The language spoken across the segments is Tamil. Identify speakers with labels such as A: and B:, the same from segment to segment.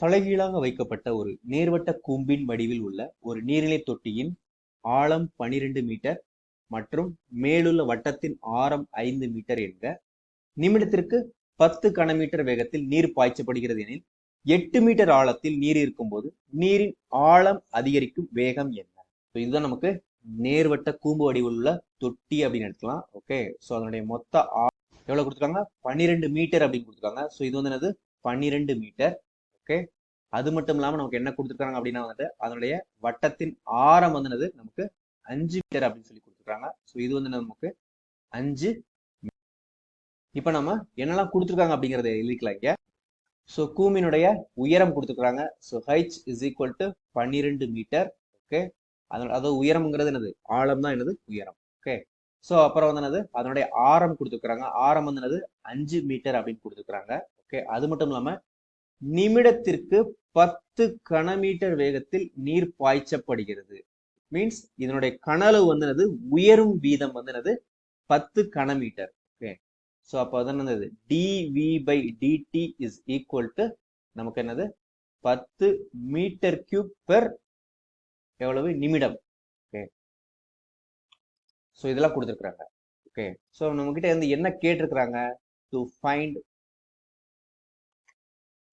A: தலைகீழாக வைக்கப்பட்ட ஒரு நேர்வட்ட கூம்பின் வடிவில் உள்ள ஒரு நீர்நிலை தொட்டியின் ஆழம் 12 மீட்டர் மற்றும் மேலுள்ள வட்டத்தின் ஆரம் ஐந்து மீட்டர் என்க நிமிடத்திற்கு பத்து கனமீட்டர் வேகத்தில் நீர் பாய்ச்சப்படுகிறது எனில் எட்டு மீட்டர் ஆழத்தில் நீர் இருக்கும்போது நீரின் ஆழம் அதிகரிக்கும் வேகம் என்ன? ஸோ இதுதான் நமக்கு நேர்வட்ட கூம்பு வடிவில் உள்ள தொட்டி அப்படின்னு எடுத்துக்கலாம். ஓகே ஸோ அதனுடைய மொத்த ஆ- எவ்வளவு கொடுத்துருக்காங்க? பன்னிரெண்டு மீட்டர் அப்படின்னு கொடுத்துருக்காங்க. ஸோ இது வந்து என்னது? பன்னிரெண்டு மீட்டர். ஓகே அது மட்டும் இல்லாம நமக்கு என்ன கொடுத்துருக்காங்க அப்படின்னா வந்துட்டு அதனுடைய வட்டத்தின் ஆரம் வந்து என்னது நமக்கு அஞ்சு மீட்டர் அப்படின்னு சொல்லி கொடுத்துருக்காங்க. ஸோ இது வந்து நமக்கு அஞ்சு இப்போ நம்ம என்னெல்லாம் கொடுத்துருக்காங்க அப்படிங்கறத எழுதிக்கலாம் இங்க. ஸோ கூமினுடைய உயரம் கொடுத்துருக்காங்க. So H is equal to பன்னிரெண்டு மீட்டர் ஓகே அதனோட அதாவது உயரம்ங்கிறது என்னது? ஆழம் தான் என்னது? உயரம். ஓகே ஸோ அப்புறம் வந்து என்னது அதனுடைய ஆரம் கொடுத்துருக்குறாங்க ஆரம் வந்து என்னது அஞ்சு மீட்டர் அப்படின்னு கொடுத்துருக்குறாங்க ஓகே அது மட்டும் இல்லாம நிமிடத்திற்கு பத்து கனமீட்டர் வேகத்தில் நீர் பாய்ச்சப்படுகிறது. மீன்ஸ் இதனுடைய கனளவு வந்து என்னது உயரும் வீதம் வந்து என்னது பத்து கனமீட்டர். ஓகே ஸோ அப்போ வந்து என்னது? DV by DT is equal to நமக்கு என்னது? பத்து மீட்டர் கியூப் பெர் எவ்வளவு? நிமிடம். ஓகே ஸோ இதெல்லாம் கொடுத்துருக்குறாங்க. ஓகே ஸோ நம்ம கிட்ட வந்து என்ன கேட்டிருக்கிறாங்க? டு ஃபைண்ட்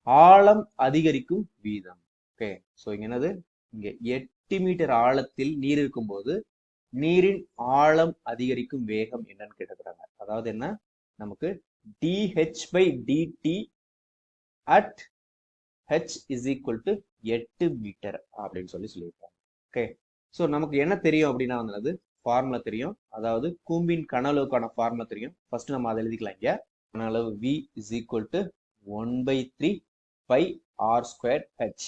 A: ஆழம் அதிகரிக்கும் வீதம். ஓகே ஸோ இங்க என்னது? இங்க எட்டு மீட்டர் ஆழத்தில் நீர் இருக்கும்போது நீரின் ஆழம் அதிகரிக்கும் வேகம் என்னன்னு கேட்டுக்கிறாங்க. அதாவது என்ன? நமக்கு DH by DT at H is equal to எட்டு மீட்டர் அப்படின்னு சொல்லி சொல்லியிருக்காங்க. ஓகே ஸோ நமக்கு என்ன தெரியும் அப்படின்னா வந்து ஃபார்முலா தெரியும். அதாவது கூம்பின் கனளவுக்கான ஃபார்முலா தெரியும். ஃபர்ஸ்ட் நம்ம அதை எழுதிக்கலாம் இங்கே. கனளவு V is equal to one by three by R square H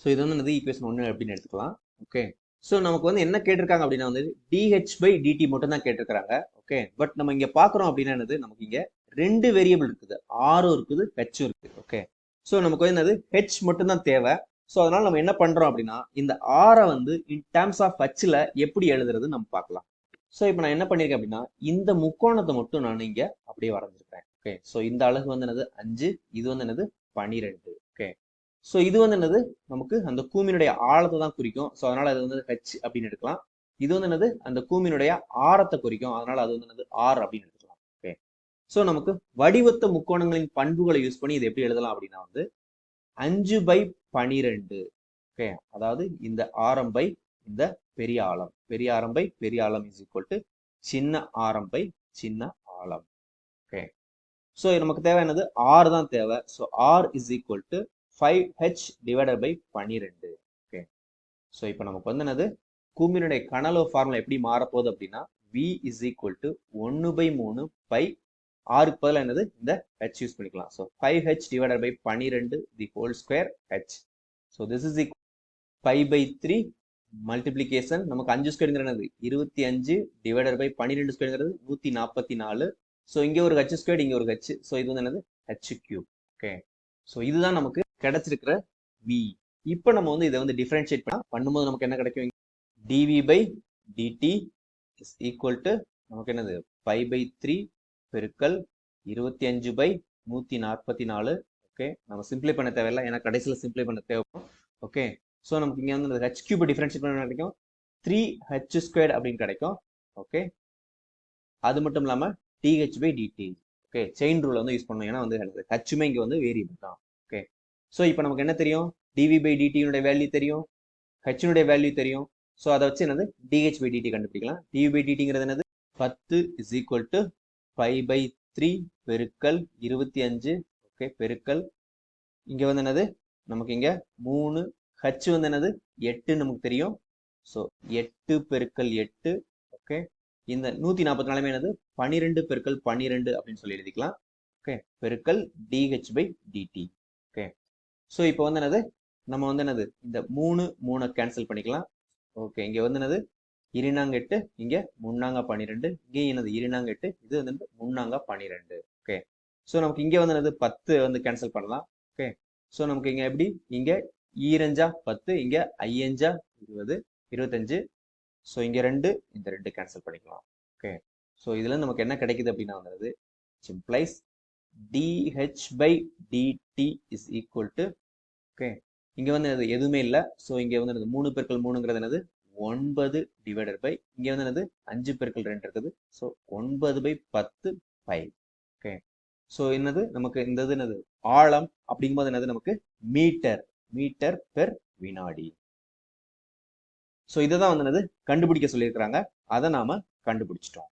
A: so இது வந்து என்னது ஈக்குவேஷன் ஒன்று அப்படின்னு எடுத்துக்கலாம். ஓகே ஸோ நமக்கு வந்து என்ன கேட்டிருக்காங்க அப்படின்னா வந்து டிஹெச் பை டிடி மட்டும் தான் கேட்டிருக்காங்க ஓகே பட் நம்ம இங்கே பாக்குறோம் அப்படின்னா என்னது? நமக்கு இங்கே ரெண்டு வேரியபிள் இருக்குது. ஆரும் இருக்குது ஹெச்சும் இருக்குது. ஓகே ஸோ நமக்கு வந்து என்னது? ஹெச் மட்டும் தான் தேவை. ஸோ அதனால நம்ம என்ன பண்ணுறோம் அப்படின்னா இந்த ஆரை வந்து இன் டேர்ம்ஸ் ஆஃப் ஹச்சில் எப்படி எழுதுறது நம்ம பார்க்கலாம். ஸோ இப்போ நான் என்ன பண்ணியிருக்கேன் அப்படின்னா இந்த முக்கோணத்தை மட்டும் நான் இங்கே அப்படியே வரைஞ்சிருக்கேன் ஓகே ஸோ இந்த அழகு வந்து என்னது? அஞ்சு. இது வந்து என்னது? பனிரெண்டு ஓகே ஸோ இது வந்து என்னது? நமக்கு அந்த கூமினுடைய ஆழத்தை தான் குறிக்கும். ஸோ அதனால அது வந்து ஹெச் அப்படின்னு எடுக்கலாம். இது வந்து என்னது? அந்த கூமினுடைய ஆரத்தை குறிக்கும். அதனால அது வந்து என்னது? ஆர் அப்படின்னு எடுக்கலாம் ஓகே ஸோ நமக்கு வடிவத்த முக்கோணங்களின் பண்புகளை யூஸ் பண்ணி இது எப்படி எழுதலாம் அப்படின்னா வந்து அஞ்சு பை பனிரெண்டு ஓகே அதாவது இந்த ஆரம் பை இந்த பெரிய ஆழம். பெரிய ஆரம் பை பெரிய ஆழம் இஸ் ஈக்குவல் டு சின்ன ஆரம் பை சின்ன ஆழம். ஸோ நமக்கு தேவை என்னது? ஆர் தான் தேவை. So R is equal to five H divided by பன்னிரெண்டு. ஓகே ஸோ இப்போ நமக்கு வந்து என்னது? கூம்பினுடைய கனலோ ஃபார்முலா எப்படி மாறப்போகுது அப்படின்னா வி இஸ் ஈக்குவல் டு ஒன்று பை மூணு பை ஆறுக்கு பதிலாக என்னது? இந்த ஹெச் யூஸ் பண்ணிக்கலாம். So five H divided by பன்னிரெண்டு the whole square H so this is equal five by three multiplication நமக்கு அஞ்சு ஸ்கொயருங்கிறது இருபத்தி அஞ்சு டிவைடட் பை பன்னிரெண்டு ஸ்கொயருங்கிறது நூற்றி நாற்பத்தி நாலு. ஸோ இங்கே ஒரு ஹெச் ஸ்கொயர் இங்கே ஒரு ஹச் ஸோ இது வந்து என்னது? ஹெச் கியூப் ஓகே ஸோ இதுதான் நமக்கு கிடைச்சிருக்கிற வி இப்போ நம்ம வந்து இதை வந்து டிஃப்ரென்ஷியேட் பண்ணால் பண்ணும்போது நமக்கு என்ன கிடைக்கும்? DV by DT is equal to நமக்கு என்னது? ஃபைவ் பை த்ரீ பெருக்கல் இருபத்தி அஞ்சு பை நூற்றி நாற்பத்தி நாலு. ஓகே நம்ம சிம்பிளை பண்ண தேவையில்லை. ஏன்னா கடைசியில் சிம்பிளை பண்ண தேவைப்படும். ஓகே ஸோ நமக்கு இங்கே வந்து ஹச் கியூப் டிஃபரன்ஷியேட் பண்ண கிடைக்கும்? த்ரீ ஹெச் ஸ்கொயர் அப்படின்னு கிடைக்கும். ஓகே அது மட்டும் இல்லாமல் DH by DT okay chain rule வந்து யூஸ் பண்ணணும். ஏன்னா வந்து ஹச்சுமே இங்கே வந்து வேரியபிள் தான். ஓகே ஸோ இப்போ நமக்கு என்ன தெரியும்? டிவி பை டிடியினுடைய வேல்யூ தெரியும். ஹெச்சினுடைய வேல்யூ தெரியும். ஸோ அதை வச்சு என்னது? டிஹெச் பை டிடி கண்டுபிடிக்கலாம். டிவி பை டிடிங்கிறது என்னது? பத்து is equal to five by three பெருக்கல் இருபத்தி அஞ்சு. ஓகே பெருக்கல். இங்கே வந்து என்னது? நமக்கு இங்கே மூணு. ஹச் வந்து என்னது? எட்டு நமக்கு தெரியும். ஸோ எட்டு பெருக்கல் எட்டு. ஓகே இந்த நூற்றி நாற்பத்தி நாலுமே என்னது? பன்னிரெண்டு பெருக்கல் பன்னிரெண்டு அப்படின்னு சொல்லி எழுதிக்கலாம். ஓகே. பெருக்கல் DH by DT okay. So இப்போ வந்து என்னது? நம்ம வந்து என்னது? இந்த மூணு மூணை கேன்சல் பண்ணிக்கலாம். ஓகே. இங்கே வந்து என்னது? இருநாங்க எட்டு இங்கே முன்னாங்க பன்னிரெண்டு இங்கே என்னது? இருநாங்க எட்டு இது வந்து முன்னாங்க பன்னிரெண்டு ஓகே. ஸோ நமக்கு இங்கே வந்து என்னது? பத்து வந்து கேன்சல் பண்ணலாம். ஓகே. ஸோ நமக்கு இங்கே எப்படி? இங்கே ஈரஞ்சா பத்து இங்கே ஐயஞ்சா இருபது இருபத்தஞ்சு ஸோ இங்கே ரெண்டு இந்த ரெண்டு கேன்சல் பண்ணிக்கலாம். ஓகே ஸோ இதில் நமக்கு என்ன கிடைக்குது அப்படின்னா வந்துடுது simplifies DH by DT is equal to okay இங்கே வந்து என்னது எதுவுமே இல்லை. ஸோ இங்கே வந்து என்னது மூணு பெருக்கள் மூணுங்கிறது என்னது ஒன்பது டிவைடட் பை இங்கே வந்து என்னது அஞ்சு பெருக்கள் ரெண்டு இருக்குது. ஸோ ஒன்பது பை பத்து பை ஓகே ஸோ என்னது நமக்கு இந்த இது என்னது ஆழம் அப்படிங்கும்போது என்னது நமக்கு மீட்டர் மீட்டர் பெர் வினாடி. ஸோ இதை தான் வந்து என்னது? கண்டுபிடிக்க சொல்லியிருக்கிறாங்க. அதை நாம் கண்டுபிடிச்சிட்டோம்.